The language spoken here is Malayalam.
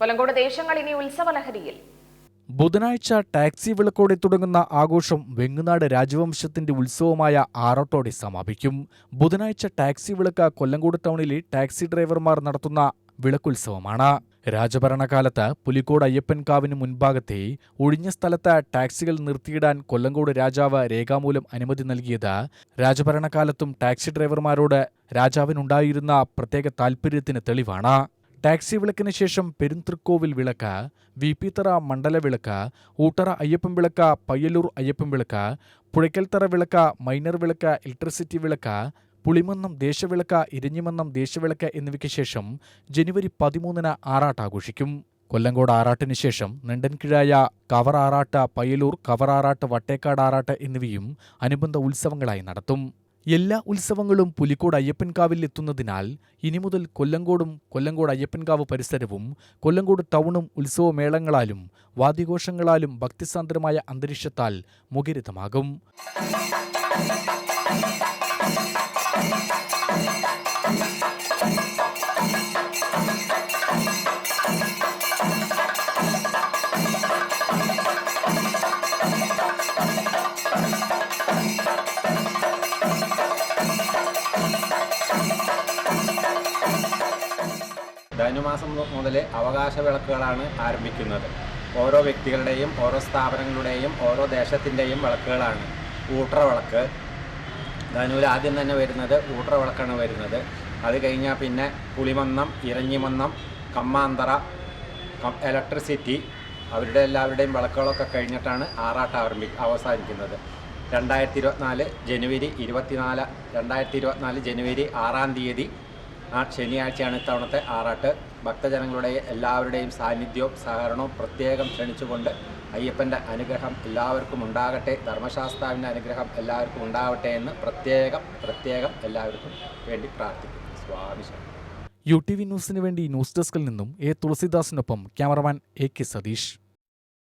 കൊല്ലങ്കോട് ദേശങ്ങൾ ഇനി ഉത്സവലഹരിയിൽ. ബുധനാഴ്ച ടാക്സി വിളക്കോടെ തുടങ്ങുന്ന ആഘോഷം വെങ്ങുനാട് രാജവംശത്തിന്റെ ഉത്സവമായ ആറോട്ടോടെ സമാപിക്കും. ബുധനാഴ്ച ടാക്സി വിളക്ക് കൊല്ലങ്കോട് ടൗണിലെ ടാക്സി ഡ്രൈവർമാർ നടത്തുന്ന വിളക്കുത്സവമാണ്. രാജഭരണകാലത്ത് പുലിക്കോട് അയ്യപ്പൻകാവിന് മുൻഭാഗത്തെ ഒഴിഞ്ഞ സ്ഥലത്ത് ടാക്സികൾ നിർത്തിയിടാൻ കൊല്ലങ്കോട് രാജാവ് രേഖാമൂലം അനുമതി നൽകിയത് രാജഭരണകാലത്തും ടാക്സി ഡ്രൈവർമാരോട് രാജാവിനുണ്ടായിരുന്ന പ്രത്യേക താൽപര്യത്തിന് തെളിവാണ്. ടാക്സി വിളക്കിന് ശേഷം പെരുന്തൃക്കോവിൽ വിളക്ക് വി. പി. തറ മണ്ഡല വിളക്ക് ഊട്ടറ അയ്യപ്പൻ വിളക്ക് പയ്യലൂർ അയ്യപ്പൻ വിളക്ക് പുഴയ്ക്കൽത്തറ വിളക്ക് മൈനർ വിളക്ക് ഇലക്ട്രിസിറ്റി വിളക്ക് പുളിമന്നം ദേശവിളക്ക് ഇരഞ്ഞിമന്നം ദേശവിളക്ക് എന്നിവയ്ക്ക് ശേഷം ജനുവരി പതിമൂന്നിന് ആറാട്ട് ആഘോഷിക്കും. കൊല്ലങ്കോട് ആറാട്ടിന് ശേഷം നെണ്ടൻകിഴായ കവർ ആറാട്ട് പയ്യലൂർ കവർ ആറാട്ട് വട്ടേക്കാട് ആറാട്ട് എന്നിവയും അനുബന്ധ ഉത്സവങ്ങളായി നടത്തും. എല്ലാ ഉത്സവങ്ങളും പുലിക്കോട് അയ്യപ്പൻകാവിൽ എത്തുന്നതിനാൽ ഇനി മുതൽ കൊല്ലങ്കോടും കൊല്ലങ്കോട് അയ്യപ്പൻകാവ് പരിസരവും കൊല്ലങ്കോട് ടൗണും ഉത്സവമേളങ്ങളാലും വാദ്യഘോഷങ്ങളാലും ഭക്തിസാന്ദ്രമായ അന്തരീക്ഷത്താൽ മുഖരിതമാകും. ധനുമാസം മുതൽ അവകാശ വിളക്കുകളാണ് ആരംഭിക്കുന്നത്. ഓരോ വ്യക്തികളുടെയും ഓരോ സ്ഥാപനങ്ങളുടെയും ഓരോ ദേശത്തിന്റെയും വിളക്കുകളാണ്. ഊട്ടറവിളക്ക് ധനുവിൽ ആദ്യം തന്നെ വരുന്നത് ഊട്ടറവിളക്കാണ് വരുന്നത്. അത് കഴിഞ്ഞാൽ പിന്നെ പുളിമന്നം ഇരഞ്ഞിമന്നം കമ്മാന്തറ ഇലക്ട്രിസിറ്റി അവരുടെ എല്ലാവരുടെയും വിളക്കുകളൊക്കെ കഴിഞ്ഞിട്ടാണ് ആറാട്ട് ആരംഭി അവസാനിക്കുന്നത്. രണ്ടായിരത്തി ഇരുപത്തിനാല് ജനുവരി ഇരുപത്തിനാല് രണ്ടായിരത്തി ഇരുപത്തിനാല് ജനുവരി ആറാം തീയതി ആ ശനിയാഴ്ചയാണ് ഇത്തവണത്തെ ആറാട്ട്. ഭക്തജനങ്ങളുടെ എല്ലാവരുടെയും സാന്നിധ്യവും സഹകരണവും പ്രത്യേകം ക്ഷണിച്ചുകൊണ്ട് അയ്യപ്പന്റെ അനുഗ്രഹം എല്ലാവർക്കും ഉണ്ടാകട്ടെ. ധർമ്മശാസ്താവിന്റെ അനുഗ്രഹം എല്ലാവർക്കും ഉണ്ടാവട്ടെ എന്ന് പ്രത്യേകം പ്രത്യേകം എല്ലാവർക്കും വേണ്ടി പ്രാർത്ഥിക്കുന്നു. സ്വാമി. യു ടി വി ന്യൂസിന് വേണ്ടി ന്യൂസ് ഡെസ്കിൽ നിന്നും എ തുളസിദാസിനൊപ്പം ക്യാമറമാൻ എ കെ സതീഷ്.